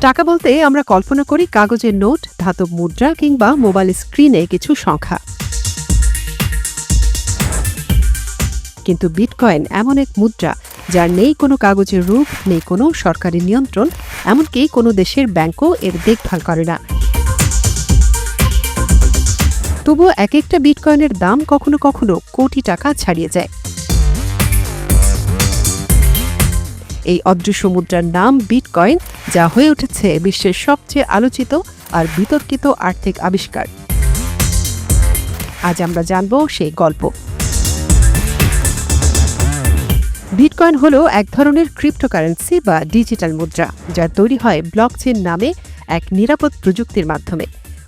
টাকা বলতে আমরা কল্পনা করি কাগজের নোট, ধাতব মুদ্রা কিংবা মোবাইল স্ক্রিনে কিছু সংখ্যা। কিন্তু বিটকয়েন এমন এক মুদ্রা যার নেই কোনো কাগজের রূপ, নেই কোনো সরকারি নিয়ন্ত্রণ, এমনকি কোনো দেশের ব্যাংকও এর দেখভাল করে না। তবুও এক একটা বিটকয়েনের দাম কখনো কখনো কোটি টাকা ছাড়িয়ে যায়। এই অদৃশ্য মুদ্রার নাম বিটকয়েন, যা হয়ে উঠেছে বিশ্বের সবচেয়ে আলোচিত আর বিতর্কিত আর্থিক আবিষ্কার। আজ আমরা জানব সেই গল্প। বিটকয়েন হলো এক ধরনের ক্রিপ্টোকারেন্সি বা ডিজিটাল মুদ্রা, যা তৈরি হয় ব্লকচেন নামে এক নিরাপদ প্রযুক্তির মাধ্যমে।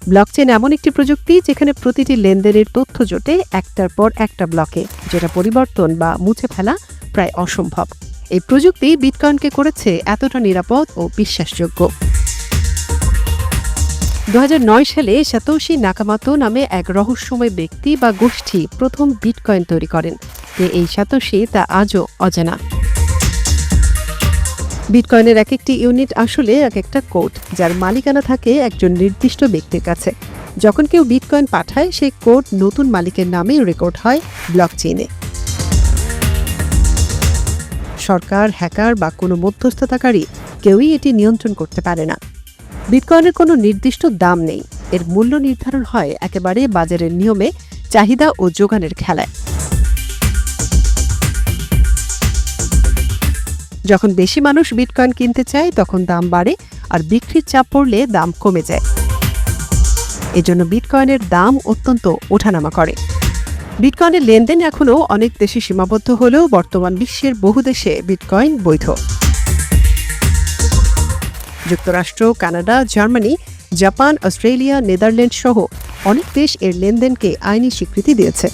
ব্লকচেন এমন একটি প্রযুক্তি যেখানে প্রতিটি লেনদেনের তথ্য জোটে একটার পর একটা ব্লকে, যেটা পরিবর্তন বা মুছে ফেলা প্রায় অসম্ভব। এই প্রযুক্তি বিটকয়েনকে করেছে এতটা নিরাপদ ও বিশ্বাসযোগ্য। দু হাজার নয় সালে সাতোশি নাকামাতো নামে এক রহস্যময় ব্যক্তি বা গোষ্ঠী প্রথম বিটকয়েন তৈরি করেন। যে এই সাতোশি তা আজও অজানা। বিটকয়েনের এক একটি ইউনিট আসলে এক একটা কোড, যার মালিকানা থাকে একজন নির্দিষ্ট ব্যক্তির কাছে। যখন কেউ বিটকয়েন পাঠায়, সেই কোড নতুন মালিকের নামে রেকর্ড হয় ব্লকচেইনে। সরকার, হ্যাকার বা কোনো মধ্যস্থতাকারী কেউই এটি নিয়ন্ত্রণ করতে পারে না। বিটকয়েনের কোনো নির্দিষ্ট দাম নেই। এর মূল্য নির্ধারণ হয় একেবারে বাজারের নিয়মে, চাহিদা ও যোগানের খেলায়। যখন বেশি মানুষ বিটকয়েন কিনতে চায়, তখন দাম বাড়ে আর বিক্রির চাপ পড়লে দাম কমে যায়। এজন্য বিটকয়েনের দাম অত্যন্ত ওঠানামা করে। বিটকয়েনের লেনদেন এখনও অনেক দেশে সীমাবদ্ধ হলেও বর্তমান বিশ্বের বহু দেশে বিটকয়েন বৈধ। যুক্তরাষ্ট্র, Canada, Germany, Japan, Australia, Netherland সহ অনেক দেশ এর লেনদেনকে আইনি স্বীকৃতি দিয়েছে।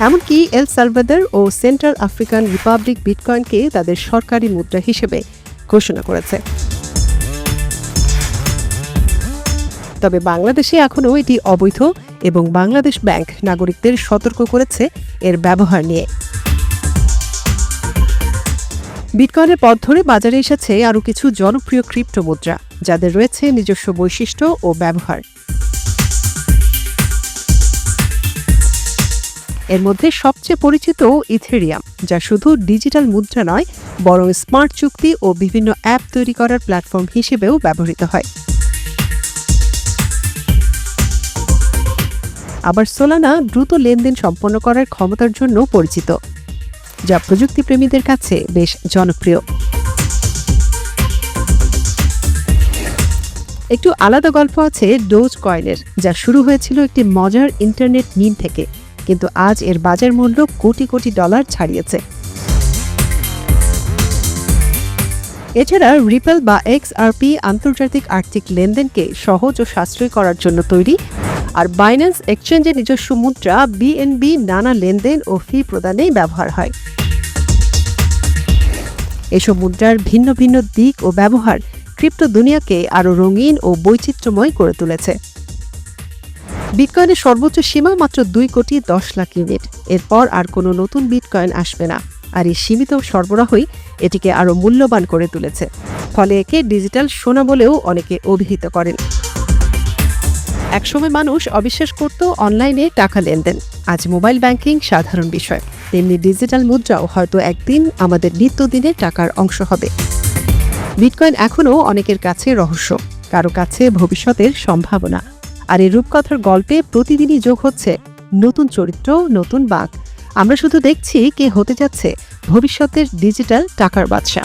এমনকি এল সালভাদার ও সেন্ট্রাল আফ্রিকান রিপাবলিক বিটকয়েনকে তাদের সরকারি মুদ্রা হিসেবে ঘোষণা করেছে। তবে বাংলাদেশে এখনও এটি অবৈধ এবং বাংলাদেশ ব্যাংক নাগরিকদের সতর্ক করেছে এর ব্যবহার নিয়ে। বিটকয়েনের পথ ধরে বাজারে এসেছে আরও কিছু জনপ্রিয় ক্রিপ্টো মুদ্রা, যাদের রয়েছে নিজস্ব বৈশিষ্ট্য ও ব্যবহার। এর মধ্যে সবচেয়ে পরিচিত ইথেরিয়াম, যা শুধু ডিজিটাল মুদ্রা নয়, বরং স্মার্ট চুক্তি ও বিভিন্ন অ্যাপ তৈরি করার প্ল্যাটফর্ম হিসেবেও ব্যবহৃত হয়। আবার সোলানা দ্রুত লেনদেন সম্পন্ন করার ক্ষমতার জন্য পরিচিত, যা প্রযুক্তিপ্রেমীদের কাছে বেশ জনপ্রিয়। একটু আলাদা গল্প আছে ডোজ কয়েনের যা শুরু হয়েছিল একটি মজার ইন্টারনেট মিন থেকে, কিন্তু আজ এর বাজার মূল্য কোটি কোটি ডলার ছাড়িয়েছে। এছাড়া রিপেল বা এক্স আন্তর্জাতিক আর্থিক লেনদেনকে সহজ ও সাশ্রয়ী করার জন্য তৈরি আর বাইন্যান্স এক্সচেঞ্জের নিজস্ব মুদ্রা বিএনবি নানা লেনদেন ও ফি প্রদানেই ব্যবহার হয়। এসব মুদ্রার ভিন্ন ভিন্ন দিক ও ব্যবহার ক্রিপ্টো দুনিয়াকে আরও রঙিন ও বৈচিত্র্যময় করে তুলেছে। বিটকয়েনের সর্বোচ্চ সীমা মাত্র দুই কোটি দশ লাখ ইউনিট। এরপর আর কোনো নতুন বিটকয়েন আসবে না। আর এই সীমিত সরবরাহই এটিকে আরও মূল্যবান করে তুলেছে। ফলে একে ডিজিটাল সোনা বলেও অনেকে অভিহিত করেন। একসময় মানুষ অবিশ্বাস করত অনলাইনে টাকা লেনদেন। আজ মোবাইল ব্যাংকিং সাধারণ বিষয়। তেমনি ডিজিটাল মুদ্রাও হয়তো একদিন আমাদের নিত্যদিনের টাকার অংশ হবে। বিটকয়েন এখনও অনেকের কাছে রহস্য, কারও কাছে ভবিষ্যতের সম্ভাবনা। আর এই রূপকথার গল্পে প্রতিদিনই যোগ হচ্ছে নতুন চরিত্র, নতুন বাঘ আমরা শুধু দেখছি কে হতে যাচ্ছে ভবিষ্যতের ডিজিটাল টাকার বাদশা।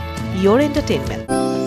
your entertainment.